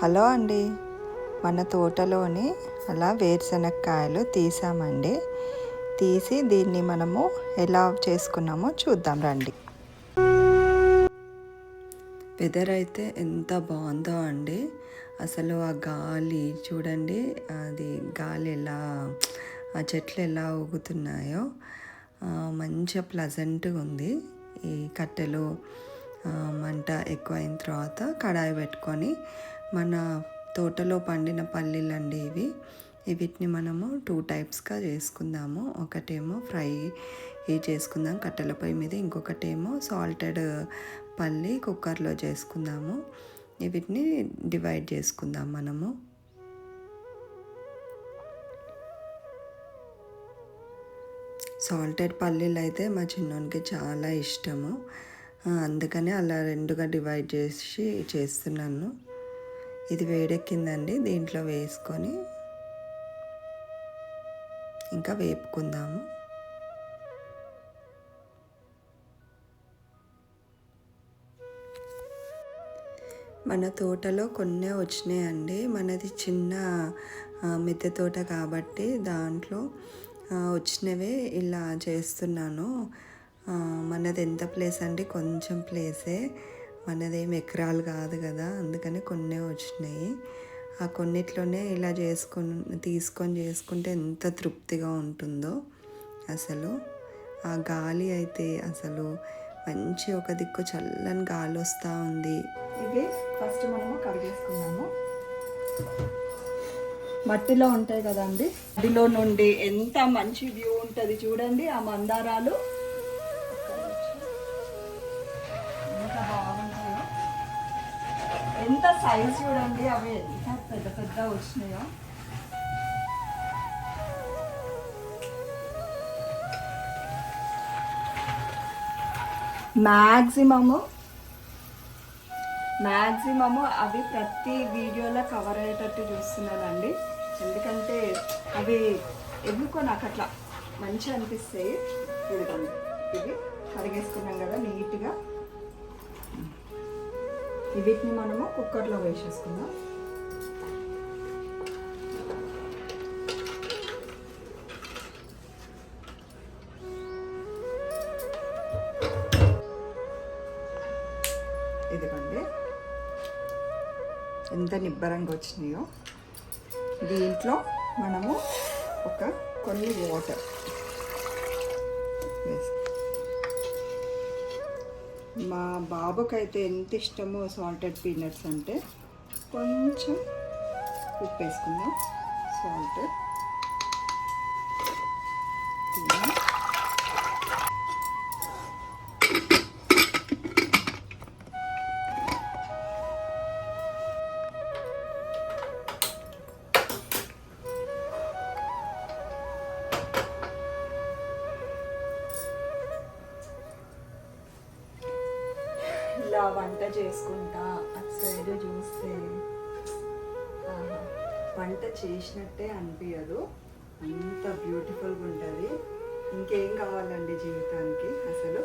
Hello అండి. మన తోటలోని అలా వేరుశనక్కాయలు తీసామండి. తీసి దీన్ని మనము ఎలా చేసుకున్నామో చూద్దాం రండి. వెదర్ అయితే ఎంత బాగుందో అండి. అసలు ఆ గాలి చూడండి అది గాలి ఎలా ఆ చెట్లు ఎలా ఊగుతున్నాయో మంచిగా ప్లజెంట్గా ఉంది. ఈ కట్టెలు మంట ఎక్కువైన తర్వాత కడాయి పెట్టుకొని మన తోటలో పండిన పల్లీలండి ఇవి. వీటిని మనము టూ టైప్స్గా చేసుకుందాము. ఒకటేమో ఫ్రై చేసుకుందాం కట్టెల పొయ్యి మీద. ఇంకొకటేమో సాల్టెడ్ పల్లి కుక్కర్లో చేసుకుందాము. వీటిని డివైడ్ చేసుకుందాం మనము. సాల్టెడ్ పల్లీలు అయితే మా చిన్నోనికి చాలా ఇష్టము. అందుకనే అలా రెండుగా డివైడ్ చేసి చేస్తున్నాను. ఇది వేడెక్కిందండి దీంట్లో వేసుకొని ఇంకా వేపుకుందాము. మన తోటలో కొన్ని వచ్చినాయండి. మనది చిన్న మిద్దె తోట కాబట్టి దాంట్లో వచ్చినవే ఇలా చేస్తున్నాను. మనది ఎంత ప్లేస్ అండి కొంచెం ప్లేసే. మనదేం ఎకరాలు కాదు కదా అందుకని కొన్నే వచ్చినాయి. ఆ కొన్నిట్లోనే ఇలా చేసుకుని తీసుకొని చేసుకుంటే ఎంత తృప్తిగా ఉంటుందో అసలు. ఆ గాలి అయితే అసలు మంచి ఒక దిక్కు చల్లని గాలి వస్తూ ఉంది. ఇవి ఫస్ట్ మనము కడిగేసుకున్నాము మట్టిలో ఉంటాయి కదండి? మట్టిలో నుండి ఎంత మంచి వ్యూ ఉంటుంది చూడండి ఆ మందారాలు. ఎంత సైజ్ చూడండి అవి ఎంత పెద్ద పెద్ద వచ్చినాయో. మ్యాక్సిమము మ్యాక్సిమము అవి ప్రతి వీడియోలో కవర్ అయ్యేటట్టు చూస్తున్నానండి. ఎందుకంటే అవి ఎందుకో నాకు అట్లా మంచి అనిపిస్తాయి. ఇది ఇవి కడిగేసుకున్నాం కదా నీట్గా వీటిని మనము కుక్కర్లో వేసేసుకుందాం. ఇదిగోండి. ఎంత నిబ్బరంగా వచ్చినాయో. దీంట్లో మనము ఒక కొన్ని వాటర్ వేసి మా బాబుకైతే ఎంత ఇష్టమో సాల్టెడ్ పీనట్స్ అంటే కొంచెం ఉప్పు వేసుకుందాం. సాల్ట్ ఇలా వంట చేసుకుంటా అటు సైడ్ చూస్తే వంట చేసినట్టే అనిపించదు అంత బ్యూటిఫుల్గా ఉంటుంది. ఇంకేం కావాలండి జీవితానికి అసలు?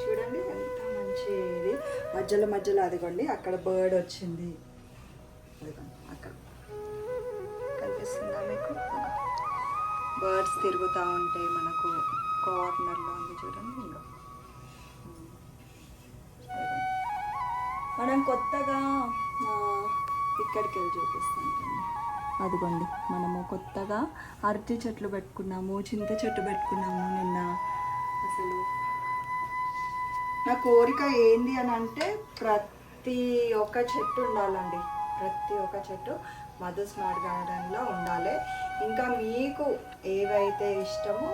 చూడండి ఎంత మంచిది. మధ్యలో మధ్యలో అదిగోండి అక్కడ బర్డ్ వచ్చింది. అదిగోండి అక్కడ. కనిపిస్తుందా మీకు? బర్డ్స్ తిరుగుతూ ఉంటాయి మనకు కార్నర్లో ఉంది చూడండి. ఇంకా మనం కొత్తగా ఇక్కడికి వెళ్ళి చూపిస్తాం అదిగోండి మనము కొత్తగా అరటి చెట్లు పెట్టుకున్నాము చింత చెట్టు పెట్టుకున్నాము నిన్న. అసలు నా కోరిక ఏంది అని అంటే ప్రతి ఒక్క చెట్టు ఉండాలండి. ప్రతి ఒక్క చెట్టు. మదర్స్ స్మార్ట్ గార్డెన్లో ఉండాలి. ఇంకా మీకు ఏవైతే ఇష్టమో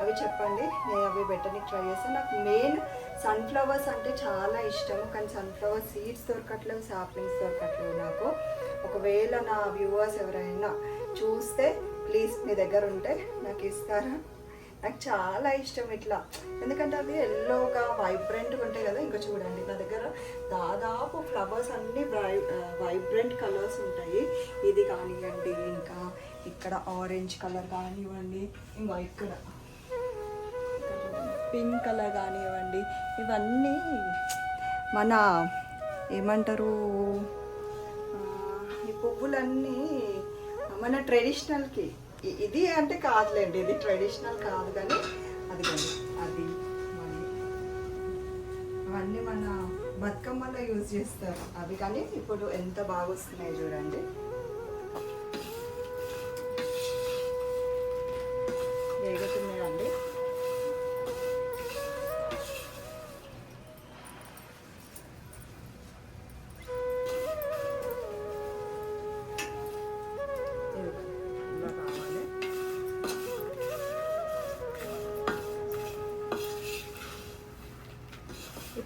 అవి చెప్పండి. నేను అవి పెట్టడానికి ట్రై చేస్తాను. నాకు మెయిన్ సన్ఫ్లవర్స్ అంటే చాలా ఇష్టము. కానీ సన్ఫ్లవర్ సీడ్స్ దొరకట్లేవు సాప్లింగ్స్ దొరకట్లేవు నాకు. ఒకవేళ నా వ్యూవర్స్ ఎవరైనా చూస్తే ప్లీజ్ మీ దగ్గర ఉంటే నాకు ఇస్తారా? నాకు చాలా ఇష్టం ఇట్లా. ఎందుకంటే అవి ఎల్లోగా వైబ్రెంట్గా ఉంటాయి కదా. ఇంకా చూడండి నా దగ్గర దాదాపు ఫ్లవర్స్ అన్నీ వైబ్రెంట్ కలర్స్ ఉంటాయి. ఇది కానివ్వండి ఇంకా ఇక్కడ ఆరెంజ్ కలర్ కానివ్వండి ఇంకా ఇక్కడ పింక్ కలర్ కానివ్వండి ఇవన్నీ మన ఏమంటారు ఈ పువ్వులన్నీ మన ట్రెడిషనల్కి ఇది అంటే కాదులేండి ఇది ట్రెడిషనల్ కాదు కానీ అది కానీ అది మరి అవన్నీ మన బతుకమ్మలో యూజ్ చేస్తారు. అవి కానీ ఇప్పుడు ఎంత బాగా వస్తున్నాయి చూడండి.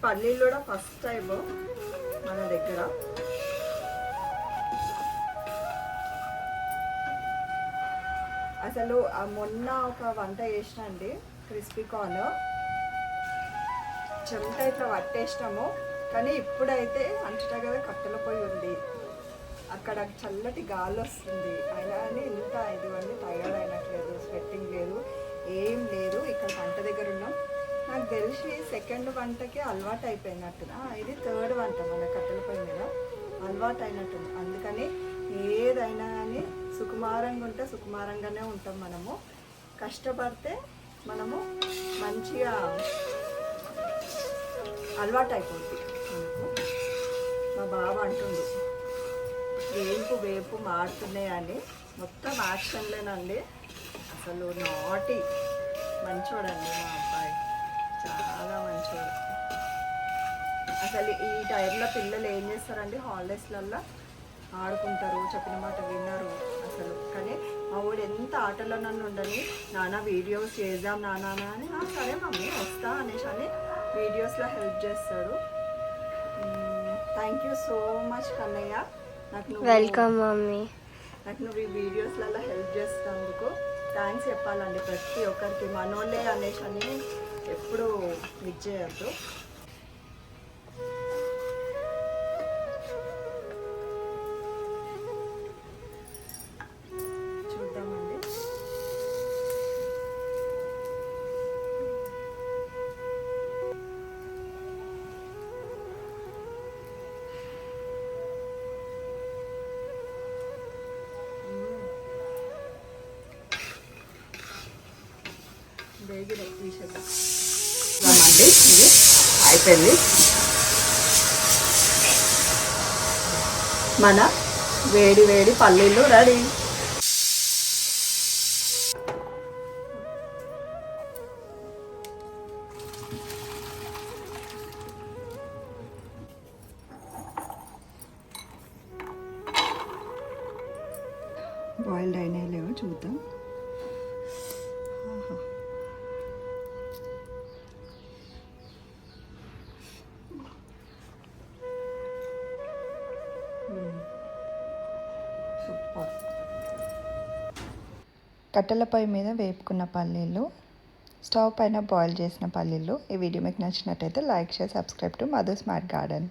పల్లీలు కూడా ఫస్ట్ టైం మన దగ్గర. అసలు మొన్న ఒక వంట చేసిన అండి క్రిస్పీ కార్న్ చెమట ఇట్లా పట్టేసినాము కానీ ఇప్పుడైతే అంతటా కదా కట్టెల పొయ్యి ఉంది. అక్కడ చల్లటి గాలి వస్తుంది. అయినా కానీ ఇంత ఇదివన్నీ తయారైనట్లేదు సెకండ్ వంటకి అలవాటు అయిపోయినట్టుగా ఇది థర్డ్ వంట మన కట్టెల పొయ్యి మీద అలవాటు అయినట్టుంది. అందుకని ఏదైనా కానీ సుకుమారంగా ఉంటే సుకుమారంగానే ఉంటాం మనము. కష్టపడితే మనము మంచిగా అలవాటు అయిపోతుంది మా బావ అంటుండు వేపు వేపు మారుతున్నాయని మొత్తం యాక్షన్లేనండి. అసలు నాటి మంచోడండి మా అబ్బాయి. చాలా మంచోడు అసలు ఈ టైంలో పిల్లలు ఏం చేస్తారండి? హాలిడేస్లల్లో ఆడుకుంటారు చెప్పిన మాట విన్నారు అసలు. కానీ మా వాడు ఎంత ఆటలో నన్ను ఉండని నాన్న వీడియోస్ చేద్దాం నాన్న అని "ఆ, సరే మమ్మీ వస్తా అనేసి అని వీడియోస్లో హెల్ప్ చేస్తాడు. Thank you so much Kannayya. నాకు వెల్కమ్ మమ్మీ. నాకు నువ్వు ఈ వీడియోస్లలో హెల్ప్ చేసినందుకు థ్యాంక్స్ చెప్పాలండి ప్రతి ఒక్కరికి మనోళ్ళే అనేసి అని ఇది చేయొద్దు చూద్దామండి వేగిన తీసేద్దాం అండి ఇది అయిపోయింది. మన వేడి వేడి పల్లీలు రెడీ. బాయిల్డ్ అయినాయి లేవో చూద్దాం. సూపర్. కట్టెల పొయ్యి మీద వేపుకున్న పల్లీలు స్టవ్ పైన బాయిల్ చేసిన పల్లీలు. ఈ వీడియో మీకు నచ్చినట్టయితే like share subscribe to Madhu smart garden.